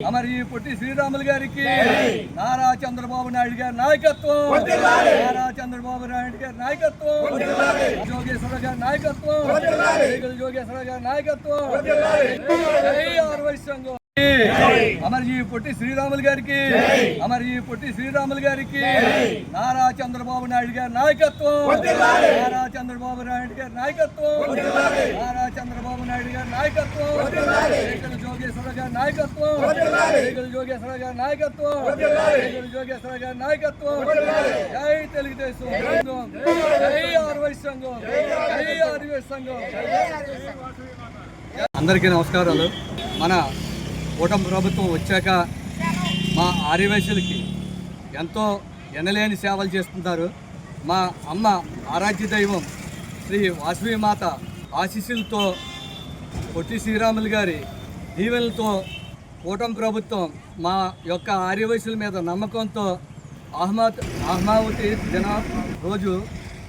అమరి పొట్టి శ్రీరాములు గారికి నారా చంద్రబాబు నాయుడు గారి నాయకత్వం. నారా చంద్రబాబు నాయుడు గారి నాయకత్వం. జోగేశ్వర గారి నాయకత్వం. జోగేశ్వర గారి నాయకత్వం. సంఘం. అమర్జీ పొట్టి శ్రీరాములు గారికి అమర్జీ పొట్టి శ్రీరాములు గారికి నారా చంద్రబాబు నాయుడు గారి నాయకత్వం. నారా చంద్రబాబు నాయుడు గారి నాయకత్వం. నారా చంద్రబాబు నాయుడు గారి నాయకత్వం. రేగుల జోగేశ్వర గారి నాయకత్వం. రేగుల జోగేశ్వర గారి నాయకత్వం. రేగుల జోగేశ్వర గారి నాయకత్వం. జై తెలుగుదేశం జై ఆర్వై సంఘం. జై ఆర్వై సంఘం. అందరికీ నమస్కారాలు. మన కూటమి ప్రభుత్వం వచ్చాక మా ఆర్యవైశ్యులకి ఎంతో ఎనలేని సేవలు చేస్తున్నారు మా అమ్మ ఆరాధ్య దైవం శ్రీ వాసవి మాత ఆశీస్సులతో పొట్టి శ్రీరాములు గారి దీవెనలతో కూటమి ప్రభుత్వం మా యొక్క ఆర్యవయసుల మీద నమ్మకంతో అహ్మద్ అహ్మావతి దిన రోజు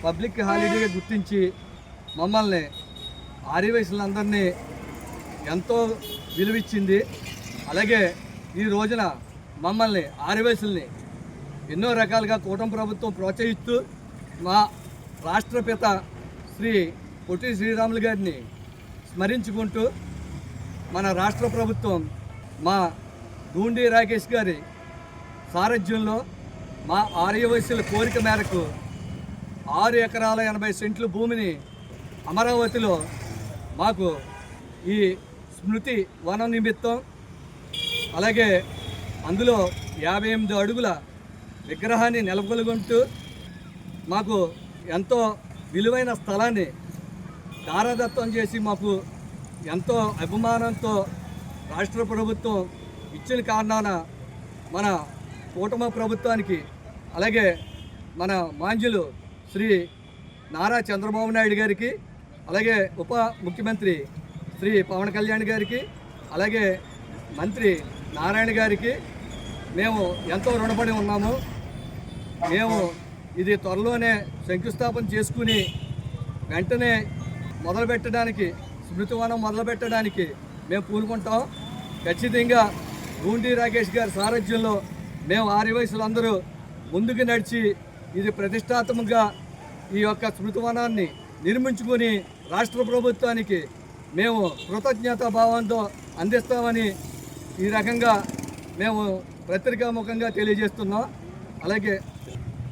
పబ్లిక్ హాలిడేగా గుర్తించి మమ్మల్ని ఆర్యవయసులందరినీ ఎంతో విలువిచ్చింది. అలాగే ఈ రోజున మమ్మల్ని ఆర్యవయసుల్ని ఎన్నో రకాలుగా కూటమి ప్రభుత్వం ప్రోత్సహిస్తూ మా రాష్ట్రపిత శ్రీ పొట్టి శ్రీరాములు గారిని స్మరించుకుంటూ మన రాష్ట్ర ప్రభుత్వం మా గూండి రాకేష్ గారి సారథ్యంలో మా ఆర్యవయసుల కోరిక మేరకు ఆరు ఎకరాల ఎనభై సెంట్ల భూమిని అమరావతిలో మాకు ఈ స్మృతి వన నిమిత్తం అలాగే అందులో యాభై ఎనిమిది అడుగుల విగ్రహాన్ని నెలకొల్గొంటూ మాకు ఎంతో విలువైన స్థలాన్ని దారదత్వం చేసి మాకు ఎంతో అభిమానంతో రాష్ట్ర ప్రభుత్వం ఇచ్చిన కారణాన మన కూటమి ప్రభుత్వానికి అలాగే మన మాంజులు శ్రీ నారా చంద్రబాబు నాయుడు గారికి అలాగే ఉప ముఖ్యమంత్రి శ్రీ పవన్ కళ్యాణ్ గారికి అలాగే మంత్రి నారాయణ గారికి మేము ఎంతో రుణపడి ఉన్నాము. మేము ఇది త్వరలోనే శంకుస్థాపన చేసుకుని వెంటనే మొదలు పెట్టడానికి స్మృతివనం మొదలు పెట్టడానికి మేము పూనుకుంటాం. ఖచ్చితంగా గూండి రాకేష్ గారి సారథ్యంలో మేము ఆరు వయసులందరూ ముందుకు నడిచి ఇది ప్రతిష్టాత్మకంగా ఈ యొక్క స్మృతివనాన్ని నిర్మించుకొని రాష్ట్ర ప్రభుత్వానికి మేము కృతజ్ఞతా భావంతో అందిస్తామని ఈ రకంగా మేము పత్రికాముఖంగా తెలియజేస్తున్నాం. అలాగే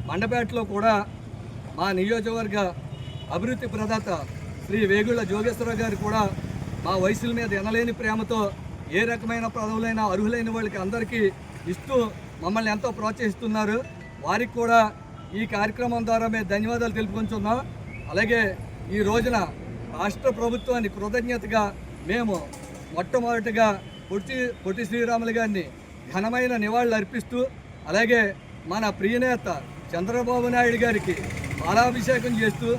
మండపేటలో కూడా మా నియోజకవర్గ అభివృద్ధి ప్రదాత శ్రీ వేగుళ్ళ జోగేశ్వరరావు గారు కూడా మా వయసుల మీద ఎనలేని ప్రేమతో ఏ రకమైన పదవులైనా అర్హులైన వాళ్ళకి అందరికీ ఇస్తూ మమ్మల్ని ఎంతో ప్రోత్సహిస్తున్నారు. వారికి కూడా ఈ కార్యక్రమం ద్వారా మేము ధన్యవాదాలు తెలుపుకుంటున్నాం. అలాగే ఈ రోజున రాష్ట్ర ప్రభుత్వాన్ని కృతజ్ఞతగా మేము మొట్టమొదటిగా పొట్టి పొట్టి శ్రీరాములు గారిని ఘనమైన నివాళులు అర్పిస్తూ అలాగే మన ప్రియనేత చంద్రబాబు నాయుడు గారికి పాలాభిషేకం చేస్తూ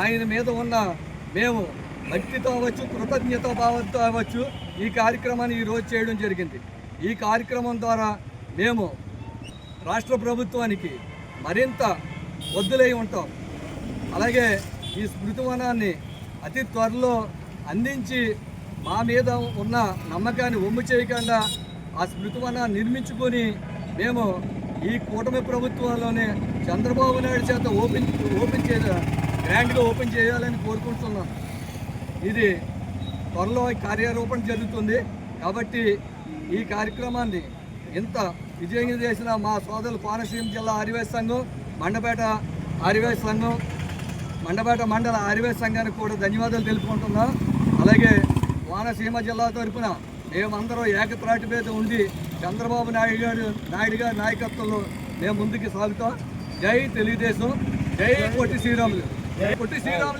ఆయన మీద ఉన్న మేము భక్తితో అవ్వచ్చు కృతజ్ఞత భావంతో అవ్వచ్చు ఈ కార్యక్రమాన్ని ఈరోజు చేయడం జరిగింది. ఈ కార్యక్రమం ద్వారా మేము రాష్ట్ర ప్రభుత్వానికి మరింత వద్దులై ఉంటాం. అలాగే ఈ స్మృతివనాన్ని అతి త్వరలో అందించి మా మీద ఉన్న నమ్మకాన్ని ఒమ్ము చేయకుండా ఆ స్మృతివనాన్ని నిర్మించుకొని మేము ఈ కూటమి ప్రభుత్వంలోనే చంద్రబాబు నాయుడు చేత ఓపెన్ ఓపెన్ చే గ్రాండ్గా ఓపెన్ చేయాలని కోరుకుంటున్నాం. ఇది త్వరలో కార్యారూపణ జరుగుతుంది. కాబట్టి ఈ కార్యక్రమాన్ని ఇంత విజయంగా చేసిన మా సోదరులు కోనసీమ జిల్లా ఆర్యవేశ సంఘం మండపేట ఆర్యవేశ సంఘం మండపేట మండల ఆర్యవేశ సంఘానికి కూడా ధన్యవాదాలు తెలుపుకుంటున్నాం. అలాగే కోనసీమ జిల్లా తరఫున మేమందరం ఏకత్రాటి మీద ఉండి చంద్రబాబు నాయుడు గారు నాయుడు గారి నాయకత్వంలో మేము ముందుకు సాగుతాం. జై తెలుగుదేశం జై పొట్టి శ్రీరాములు. పొట్టి శ్రీరాములు